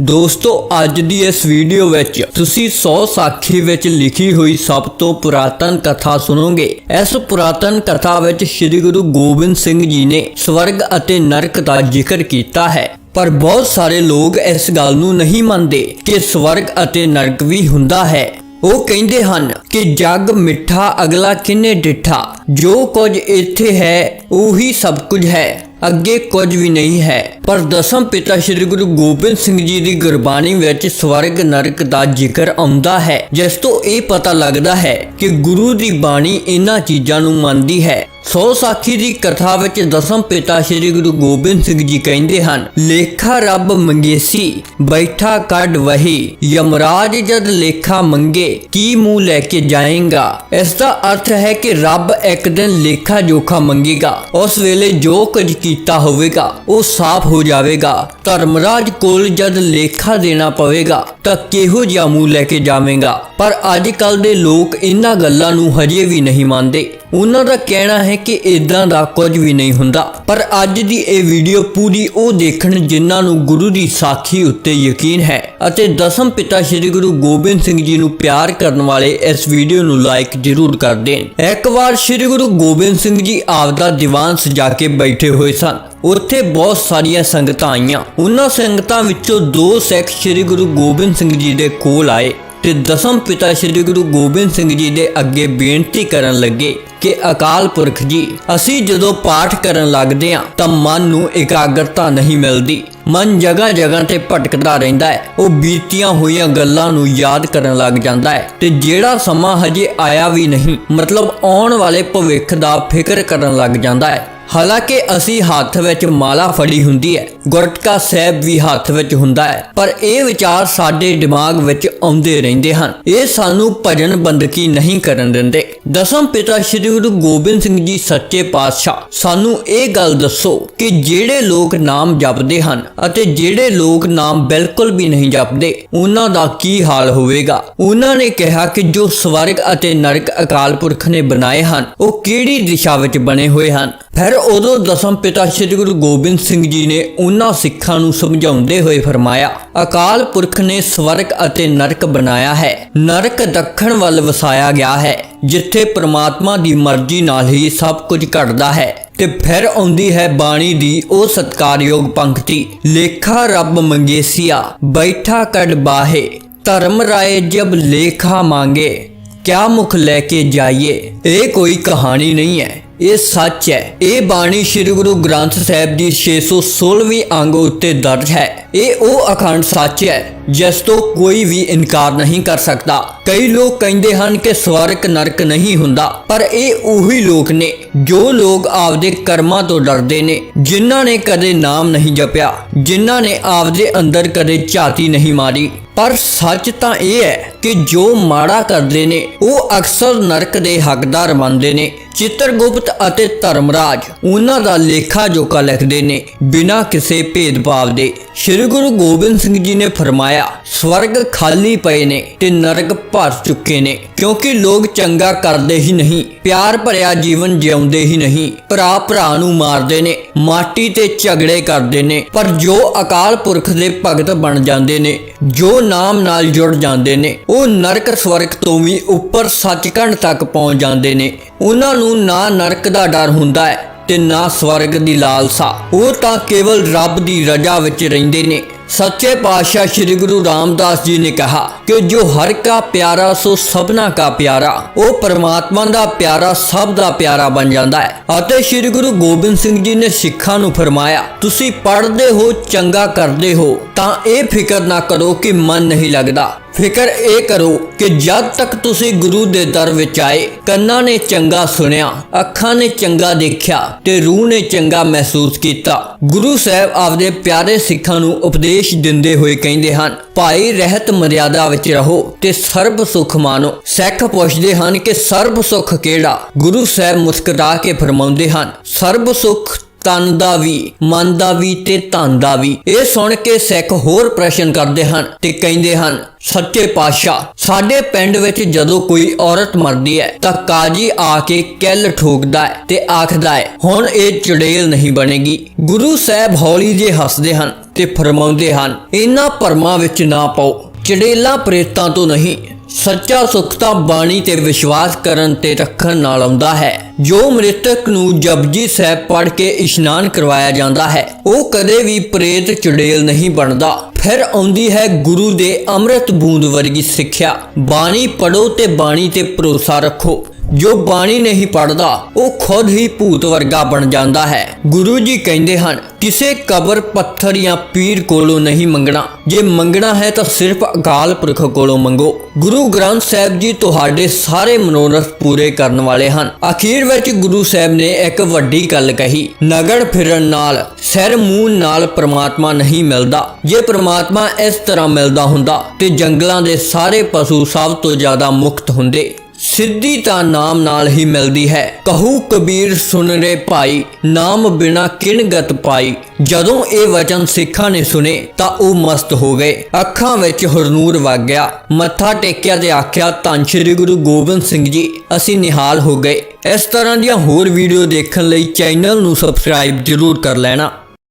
ਦੋਸਤੋ, ਅੱਜ ਦੀ ਇਸ ਵੀਡੀਓ ਵਿੱਚ ਤੁਸੀਂ 100 ਸਾਖੀ ਵਿੱਚ ਲਿਖੀ ਹੋਈ ਸਭ ਤੋਂ ਪੁਰਾਤਨ ਕਥਾ ਸੁਣੋਗੇ। ਇਸ ਪੁਰਾਤਨ ਕਥਾ ਵਿੱਚ ਸ੍ਰੀ ਗੁਰੂ ਗੋਬਿੰਦ ਸਿੰਘ ਜੀ ਨੇ ਸਵਰਗ ਅਤੇ ਨਰਕ ਦਾ ਜ਼ਿਕਰ ਕੀਤਾ ਹੈ। ਪਰ ਬਹੁਤ ਸਾਰੇ ਲੋਕ ਇਸ ਗੱਲ ਨੂੰ ਨਹੀਂ ਮੰਨਦੇ ਕਿ ਸਵਰਗ ਅਤੇ ਨਰਕ ਵੀ ਹੁੰਦਾ ਹੈ। ਉਹ ਕਹਿੰਦੇ ਹਨ ਕਿ ਜੱਗ ਮਿੱਠਾ ਅਗਲਾ ਕਿੰਨੇ ਡਿੱਠਾ, ਜੋ ਕੁਝ ਇੱਥੇ ਹੈ, ਉਹੀ ਸਭ ਕੁਝ ਹੈ। ਅੱਗੇ ਕੁਝ ਵੀ ਨਹੀਂ ਹੈ। ਪਰ ਦਸਮ ਪਿਤਾ ਸ੍ਰੀ ਗੁਰੂ ਗੋਬਿੰਦ ਸਿੰਘ ਜੀ ਦੀ ਗੁਰਬਾਣੀ ਵਿੱਚ ਸਵਰਗ ਨਰਕ ਦਾ ਜ਼ਿਕਰ ਆਉਂਦਾ ਹੈ, ਜਿਸ ਤੋਂ ਇਹ ਪਤਾ ਲੱਗਦਾ ਹੈ ਕਿ ਗੁਰੂ ਦੀ ਬਾਣੀ ਇਹਨਾਂ ਚੀਜ਼ਾਂ ਨੂੰ ਮੰਨਦੀ ਹੈ। ਸੋ ਸਾਖੀ ਦੀ ਕਥਾ ਵਿੱਚ ਦਸਮ ਪਿਤਾ ਸ੍ਰੀ ਗੁਰੂ ਗੋਬਿੰਦ ਸਿੰਘ ਜੀ ਕਹਿੰਦੇ ਹਨ, ਲੇਖਾ ਰੱਬ ਮੰਗੇਸੀ ਬੈਠਾ ਕੱਢ ਵਹੀ, ਯਮਰਾਜ ਜਦ ਲੇਖਾ ਮੰਗੇ, ਕੀ ਮੂੰਹ ਲੈ ਕੇ ਜਾਏਗਾ? ਇਸ ਦਾ ਅਰਥ ਹੈ ਕਿ ਰੱਬ ਇੱਕ ਦਿਨ ਲੇਖਾ ਜੋਖਾ ਮੰਗੇਗਾ, ਉਸ ਵੇਲੇ ਜੋ ਕੁਝ ਕੀਤਾ ਹੋਵੇਗਾ, ਉਹ ਸਾਫ਼ ਹੋ ਜਾਵੇਗਾ। ਧਰਮਰਾਜ ਕੋਲ ਜਦ ਲੇਖਾ ਦੇਣਾ ਪਵੇਗਾ, ਤਾਂ ਕਿਹੋ ਜਿਹਾ ਮੂੰਹ ਲੈ ਕੇ ਜਾਵੇਗਾ? ਪਰ ਅੱਜ ਕੱਲ ਦੇ ਲੋਕ ਇਹਨਾਂ ਗੱਲਾਂ ਨੂੰ ਹਜੇ ਵੀ ਨਹੀਂ ਮੰਨਦੇ। ਉਹਨਾਂ ਦਾ ਕਹਿਣਾ ਹੈ ਕਿ ਇਦਾਂ ਦਾ ਕੁਝ ਵੀ ਨਹੀਂ ਹੁੰਦਾ। ਪਰ ਅੱਜ ਦੀ ਇਹ ਵੀਡੀਓ ਪੂਰੀ ਉਹ ਦੇਖਣ ਜਿਨ੍ਹਾਂ ਨੂੰ ਗੁਰੂ ਦੀ ਸਾਖੀ ਉੱਤੇ ਯਕੀਨ ਹੈ ਅਤੇ ਦਸਮ ਪਿਤਾ ਸ੍ਰੀ ਗੁਰੂ ਗੋਬਿੰਦ ਸਿੰਘ ਜੀ ਨੂੰ ਪਿਆਰ ਕਰਨ ਵਾਲੇ ਇਸ ਵੀਡੀਓ ਨੂੰ ਲਾਈਕ ਜ਼ਰੂਰ ਕਰ ਦੇਣ। ਇੱਕ ਵਾਰ ਸ੍ਰੀ ਗੁਰੂ ਗੋਬਿੰਦ ਸਿੰਘ ਜੀ ਆਪਦਾ ਦੀਵਾਨ ਸਜਾ ਕੇ ਬੈਠੇ ਹੋਏ ਸਨ। ਉੱਥੇ ਬਹੁਤ ਸਾਰੀਆਂ ਸੰਗਤਾਂ ਆਈਆਂ। ਉਹਨਾਂ ਸੰਗਤਾਂ ਵਿੱਚੋਂ ਦੋ ਸਿੱਖ ਸ੍ਰੀ ਗੁਰੂ ਗੋਬਿੰਦ ਸਿੰਘ ਜੀ ਦੇ ਕੋਲ ਆਏ ਤੇ ਦਸਮ ਪਿਤਾ ਸ੍ਰੀ ਗੁਰੂ ਗੋਬਿੰਦ ਸਿੰਘ ਜੀ ਦੇ ਅੱਗੇ ਬੇਨਤੀ ਕਰਨ ਲੱਗੇ ਕਿ ਅਕਾਲ ਪੁਰਖ ਜੀ, ਅਸੀਂ ਜਦੋਂ ਪਾਠ ਕਰਨ ਲੱਗਦੇ ਹਾਂ, ਤਾਂ ਮਨ ਨੂੰ ਇਕਾਗਰਤਾ ਨਹੀਂ ਮਿਲਦੀ। ਮਨ ਜਗ੍ਹਾ ਜਗ੍ਹਾ ਤੇ ਭਟਕਦਾ ਰਹਿੰਦਾ ਹੈ। ਉਹ ਬੀਤੀਆਂ ਹੋਈਆਂ ਗੱਲਾਂ ਨੂੰ ਯਾਦ ਕਰਨ ਲੱਗ ਜਾਂਦਾ ਹੈ। ਤੇ ਜਿਹੜਾ ਸਮਾਂ ਹਜੇ ਆਇਆ ਵੀ ਨਹੀਂ, ਮਤਲਬ ਆਉਣ ਵਾਲੇ ਭਵਿੱਖ ਦਾ ਫਿਕਰ ਕਰਨ ਲੱਗ ਜਾਂਦਾ ਹੈ। ਹਾਲਾਂਕਿ ਅਸੀਂ ਹੱਥ ਵਿੱਚ ਮਾਲਾ ਫੜੀ ਹੁੰਦੀ ਹੈ, ਗੁਰਟਕਾ ਸਾਹਿਬ ਵੀ ਹੱਥ ਵਿੱਚ ਹੁੰਦਾ ਹੈ, ਪਰ ਇਹ ਵਿਚਾਰ ਸਾਡੇ ਦਿਮਾਗ ਵਿੱਚ ਆਉਂਦੇ ਰਹਿੰਦੇ ਹਨ। ਇਹ ਸਾਨੂੰ ਭਜਨ ਬੰਦਗੀ ਨਹੀਂ ਕਰਨ ਦਿੰਦੇ। ਦਸਮ ਪਿਤਾ ਸ੍ਰੀ ਗੁਰੂ ਗੋਬਿੰਦ ਸਿੰਘ ਜੀ ਸੱਚੇ ਪਾਤਸ਼ਾਹ, ਸਾਨੂੰ ਇਹ ਗੱਲ ਦੱਸੋ ਕਿ ਜਿਹੜੇ ਲੋਕ ਨਾਮ ਜਪਦੇ ਹਨ ਅਤੇ ਜਿਹੜੇ ਲੋਕ ਨਾਮ ਬਿਲਕੁਲ ਵੀ ਨਹੀਂ ਜਪਦੇ, ਉਹਨਾਂ ਦਾ ਕੀ ਹਾਲ ਹੋਵੇਗਾ? ਉਹਨਾਂ ਨੇ ਕਿਹਾ ਕਿ ਜੋ ਸਵਰਗ ਅਤੇ ਨਰਕ ਅਕਾਲ ਪੁਰਖ ਨੇ ਬਣਾਏ ਹਨ, ਉਹ ਕਿਹੜੀ ਦਿਸ਼ਾ ਵਿੱਚ ਬਣੇ ਹੋਏ ਹਨ? ਫਿਰ ਉਦੋਂ ਦਸਮ ਪਿਤਾ ਸ੍ਰੀ ਗੁਰੂ ਗੋਬਿੰਦ ਸਿੰਘ ਜੀ ਨੇ ਉਹਨਾਂ ਸਿੱਖਾਂ ਨੂੰ ਸਮਝਾਉਂਦੇ ਹੋਏ ਫਰਮਾਇਆ, ਅਕਾਲ ਪੁਰਖ ਨੇ ਸਵਰਗ ਅਤੇ ਨਰਕ ਬਣਾਇਆ ਹੈ। ਨਰਕ ਦੱਖਣ ਵੱਲ ਵਸਾਇਆ ਗਿਆ ਹੈ, ਜਿੱਥੇ ਪ੍ਰਮਾਤਮਾ ਦੀ ਮਰਜ਼ੀ ਨਾਲ ਹੀ ਸਭ ਕੁਝ ਘਟਦਾ ਹੈ। ਤੇ ਫਿਰ ਆਉਂਦੀ ਹੈ ਬਾਣੀ ਦੀ ਉਹ ਸਤਕਾਰਯੋਗ ਪੰਕਤੀ, ਲੇਖਾ ਰੱਬ ਮੰਗੇਸੀਆ, ਬੈਠਾ ਕੜ ਬਾਹੇ, ਧਰਮ ਰਾਏ ਜਬ ਲੇਖਾ ਮੰਗੇ, ਕਿਆ ਮੁਖ ਲੈ ਕੇ ਜਾਈਏ? ਇਹ ਕੋਈ ਕਹਾਣੀ ਨਹੀਂ ਹੈ। ਇਹ ਸੱਚ ਹੈ। ਇਹ ਬਾਣੀ ਸ੍ਰੀ ਗੁਰੂ ਗ੍ਰੰਥ ਸਾਹਿਬ ਦੀ 616ਵੀਂ ਅੰਗ ਉੱਤੇ ਦਰਜ ਹੈ। ਇਹ ਉਹ ਅਖੰਡ ਸੱਚ ਹੈ, ਜਿਸ ਤੋਂ ਕੋਈ ਵੀ ਇਨਕਾਰ ਨਹੀਂ ਕਰ ਸਕਦਾ। ਕਈ ਲੋਕ ਕਹਿੰਦੇ ਹਨ ਕਿ ਸਵਰਗ ਨਰਕ ਨਹੀਂ ਹੁੰਦਾ, ਪਰ ਇਹ ਉਹੀ ਲੋਕ ਨੇ ਜੋ ਲੋਕ ਆਪਦੇ ਕਰਮਾਂ ਤੋਂ ਡਰਦੇ ਨੇ, ਜਿਨ੍ਹਾਂ ਨੇ ਕਦੇ ਨਾਮ ਨਹੀਂ ਜਪਿਆ, ਜਿਨ੍ਹਾਂ ਨੇ ਆਪਦੇ ਅੰਦਰ ਕਦੇ ਝਾਤੀ ਨਹੀਂ ਮਾਰੀ। ਪਰ ਸੱਚ ਤਾਂ ਇਹ ਹੈ ਕਿ ਜੋ ਮਾੜਾ ਕਰਦੇ ਨੇ, ਉਹ ਅਕਸਰ ਨਰਕ ਦੇ ਹੱਕਦਾਰ ਬਣਦੇ ਨੇ ਚਿੱਤਰਗੁਪਤ ਅਤੇ ਧਰਮਰਾਜ ਉਹਨਾਂ ਦਾ ਲੇਖਾ ਜੋਖਾ ਲਿਖਦੇ ਨੇ ਬਿਨਾਂ ਕਿਸੇ ਭੇਦਭਾਵ ਦੇ। ਸ੍ਰੀ ਗੁਰੂ ਗੋਬਿੰਦ ਸਿੰਘ ਜੀ ਨੇ ਫਰਮਾਇਆ, ਸਵਰਗ ਖਾਲੀ ਪਏ ਨੇ ਤੇ ਨਰਕ ਭਰ ਚੁੱਕੇ ਨੇ, ਕਿਉਂਕਿ ਲੋਕ ਚੰਗਾ ਕਰਦੇ ਹੀ ਨਹੀਂ, ਪਿਆਰ ਭਰਿਆ ਜੀਵਨ ਜਿਉਂਦੇ ਹੀ ਨਹੀਂ ਭਰਾ ਭਰਾ ਨੂੰ ਮਾਰਦੇ ਨੇ, ਮਾਟੀ ਤੇ ਝਗੜੇ ਕਰਦੇ ਨੇ, ਪਰ ਜੋ ਅਕਾਲ ਪੁਰਖ ਦੇ ਭਗਤ ਬਣ ਜਾਂਦੇ ਨੇ, ਜੋ ਨਾਮ ਨਾਲ ਜੁੜ ਜਾਂਦੇ ਨੇ, ਉਹ ਨਰਕ ਸਵਰਗ ਤੋਂ ਵੀ ਉੱਪਰ ਸੱਚਖੰਡ ਤੱਕ ਪਹੁੰਚ ਜਾਂਦੇ ਨੇ। ਉਹਨਾਂ ਨੂੰ ਨਾ ਨਰਕ ਦਾ ਡਰ ਹੁੰਦਾ ਹੈ ਤੇ ਨਾ ਸਵਰਗ ਦੀ ਲਾਲਸਾ। ਉਹ ਤਾਂ ਕੇਵਲ ਰੱਬ ਦੀ ਰਜ਼ਾ ਵਿੱਚ ਰਹਿੰਦੇ ਨੇ। ਸੱਚੇ ਪਾਤਸ਼ਾਹ ਸ੍ਰੀ ਗੁਰੂ ਰਾਮਦਾਸ ਜੀ ਨੇ ਕਹਾ ਕਿ ਜੋ ਹਰ ਕਾ ਪਿਆਰਾ, ਸੋ ਸਭਨਾ ਕਾ ਪਿਆਰਾ। ਉਹ ਪਰਮਾਤਮਾ ਦਾ ਪਿਆਰਾ, ਸਭ ਦਾ ਪਿਆਰਾ ਬਣ ਜਾਂਦਾ ਹੈ। ਅਤੇ ਸ੍ਰੀ ਗੁਰੂ ਗੋਬਿੰਦ ਸਿੰਘ ਜੀ ਨੇ ਸਿੱਖਾਂ ਨੂੰ ਫਰਮਾਇਆ, ਤੁਸੀਂ ਪੜ੍ਹਦੇ ਹੋ, ਚੰਗਾ ਕਰਦੇ ਹੋ। ਤਾਂ ਇਹ ਫਿਕਰ ਨਾ ਕਰੋ ਕਿ ਮਨ ਨਹੀਂ ਲੱਗਦਾ। ਫਿਕਰ ਇਹ ਕਰੋ ਕਿ ਜਦ ਤੱਕ ਤੁਸੀਂ ਗੁਰੂ ਦੇ ਦਰ ਵਿੱਚ ਆਏ, ਕੰਨਾਂ ਨੇ ਚੰਗਾ ਸੁਣਿਆ, ਅੱਖਾਂ ਨੇ ਚੰਗਾ ਦੇਖਿਆ ਤੇ ਰੂਹ ਨੇ ਚੰਗਾ ਮਹਿਸੂਸ ਕੀਤਾ। ਗੁਰੂ ਸਾਹਿਬ ਆਪਦੇ ਪਿਆਰੇ ਸਿੱਖਾਂ ਨੂੰ ਉਪਦੇਸ਼ ਦਿੰਦੇ ਹੋਏ ਕਹਿੰਦੇ ਹਨ, ਭਾਈ ਰਹਿਤ ਮਰਿਆਦਾ ਵਿੱਚ ਰਹੋ ਤੇ ਸਰਬ ਸੁਖ ਮਾਨੋ ਸਿੱਖ ਪੁੱਛਦੇ ਹਨ ਕਿ ਸਰਬ ਸੁਖ ਕਿਹੜਾ? ਗੁਰੂ ਸਾਹਿਬ ਮੁਸਕਰਾ ਕੇ ਫਰਮਾਉਂਦੇ ਹਨ, ਸਰਬ ਸੁਖ ਤਨ ਦਾ ਵੀ, ਮਨ ਦਾ ਵੀ ਤੇ ਧਨ ਦਾ ਵੀ। ਇਹ ਸੁਣ ਕੇ ਸਿੱਖ ਹੋਰ ਪ੍ਰਸ਼ਨ ਕਰਦੇ ਹਨ ਤੇ ਕਹਿੰਦੇ ਹਨ, ਸੱਚੇ ਪਾਤਸ਼ਾਹ, ਸਾਡੇ ਪਿੰਡ ਵਿੱਚ ਜਦੋਂ ਕੋਈ ਔਰਤ ਮਰਦੀ ਹੈ, ਤਾਂ ਕਾਜੀ ਆ ਕੇ ਕਿੱਲ ਠੋਕਦਾ ਹੈ ਤੇ ਆਖਦਾ ਹੈ, ਹੁਣ ਇਹ ਚੜੇਲ ਨਹੀਂ ਬਣੇਗੀ। ਗੁਰੂ ਸਾਹਿਬ ਹੌਲੀ ਜੇ ਹੱਸਦੇ ਹਨ ਤੇ ਫਰਮਾਉਂਦੇ ਹਨ ਇਹਨਾਂ ਭਰਮਾਂ ਵਿੱਚ ਨਾ ਪਾਓ, ਚੜੇਲਾਂ ਪ੍ਰੇਤਾਂ ਤੋਂ ਨਹੀਂ ਸੱਚਾ ਸੁੱਖ ਤਾਂ ਬਾਣੀ ਤੇ ਵਿਸ਼ਵਾਸ ਕਰਨ ਤੇ ਰੱਖਣ ਨਾਲ ਆਉਂਦਾ ਹੈ। ਜੋ ਮ੍ਰਿਤਕ ਨੂੰ ਜਪਜੀ ਸਾਹਿਬ ਪੜ੍ਹ ਕੇ ਇਸ਼ਨਾਨ ਕਰਵਾਇਆ ਜਾਂਦਾ ਹੈ, ਉਹ ਕਦੇ ਵੀ ਪ੍ਰੇਤ ਚੁੜੇਲ ਨਹੀਂ ਬਣਦਾ। ਫਿਰ ਆਉਂਦੀ ਹੈ ਗੁਰੂ ਦੇ ਅੰਮ੍ਰਿਤ ਬੂੰਦ ਵਰਗੀ ਸਿੱਖਿਆ। ਬਾਣੀ ਪੜੋ ਤੇ ਬਾਣੀ ਤੇ ਭਰੋਸਾ ਰੱਖੋ। ਜੋ ਬਾਣੀ ਨਹੀਂ ਪੜਦਾ ਉਹ ਖੁਦ ਹੀ ਭੂਤ ਵਰਗਾ ਬਣ ਜਾਂਦਾ ਹੈ। ਗੁਰੂ ਜੀ ਕਹਿੰਦੇ ਹਨ, ਕਿਸੇ ਕਬਰ, ਪੱਥਰ ਜਾਂ ਪੀਰ ਕੋਲੋਂ ਨਹੀਂ ਮੰਗਣਾ। ਜੇ ਮੰਗਣਾ ਹੈ ਤਾਂ ਸਿਰਫ ਅਕਾਲ ਪੁਰਖ ਕੋਲੋਂ ਮੰਗੋ। ਗੁਰੂ ਗ੍ਰੰਥ ਸਾਹਿਬ ਜੀ ਤੁਹਾਡੇ ਸਾਰੇ ਮਨੋਰਥ ਪੂਰੇ ਕਰਨ ਵਾਲੇ ਹਨ। ਅਖੀਰ ਵਿੱਚ ਗੁਰੂ ਸਾਹਿਬ ਨੇ ਇੱਕ ਵੱਡੀ ਗੱਲ ਕਹੀ ਨਗੜ ਫਿਰਨ ਨਾਲ, ਸਿਰ ਮੂੰਹ ਨਾਲ ਪ੍ਰਮਾਤਮਾ ਨਹੀਂ ਮਿਲਦਾ। ਜੇ ਪ੍ਰਮਾਤਮਾ ਇਸ ਤਰ੍ਹਾਂ ਮਿਲਦਾ ਹੁੰਦਾ, ਤੇ ਜੰਗਲਾਂ ਦੇ ਸਾਰੇ ਪਸ਼ੂ ਸਭ ਤੋਂ ਜ਼ਿਆਦਾ ਮੁਕਤ ਹੁੰਦੇ। ਸਿੱਧੀ ਤਾਂ ਨਾਮ ਨਾਲ ਹੀ ਮਿਲਦੀ ਹੈ। ਕਹੂ ਕਬੀਰ ਸੁਣ ਰੇ ਭਾਈ, ਨਾਮ ਬਿਨਾ ਕਿਣ ਗਤ ਪਾਈ। ਜਦੋਂ ਇਹ ਵਚਨ ਸਿੱਖਾਂ ਨੇ ਸੁਨੇ ਤਾਂ ਉਹ ਮਸਤ ਹੋ ਗਏ। ਅੱਖਾਂ ਵਿੱਚ ਹਰਨੂਰ ਵਗ ਗਿਆ। ਮੱਥਾ ਟੇਕਿਆ ਤੇ ਆਖਿਆ, ਧੰਨ ਸ਼੍ਰੀ ਗੁਰੂ ਗੋਬਿੰਦ ਸਿੰਘ ਜੀ, ਅਸੀਂ ਨਿਹਾਲ ਹੋ ਗਏ। ਇਸ ਤਰ੍ਹਾਂ ਦੀਆਂ ਹੋਰ ਵੀਡੀਓ ਦੇਖਣ ਲਈ ਚੈਨਲ ਨੂੰ ਸਬਸਕ੍ਰਾਈਬ ਜ਼ਰੂਰ ਕਰ ਲੈਣਾ।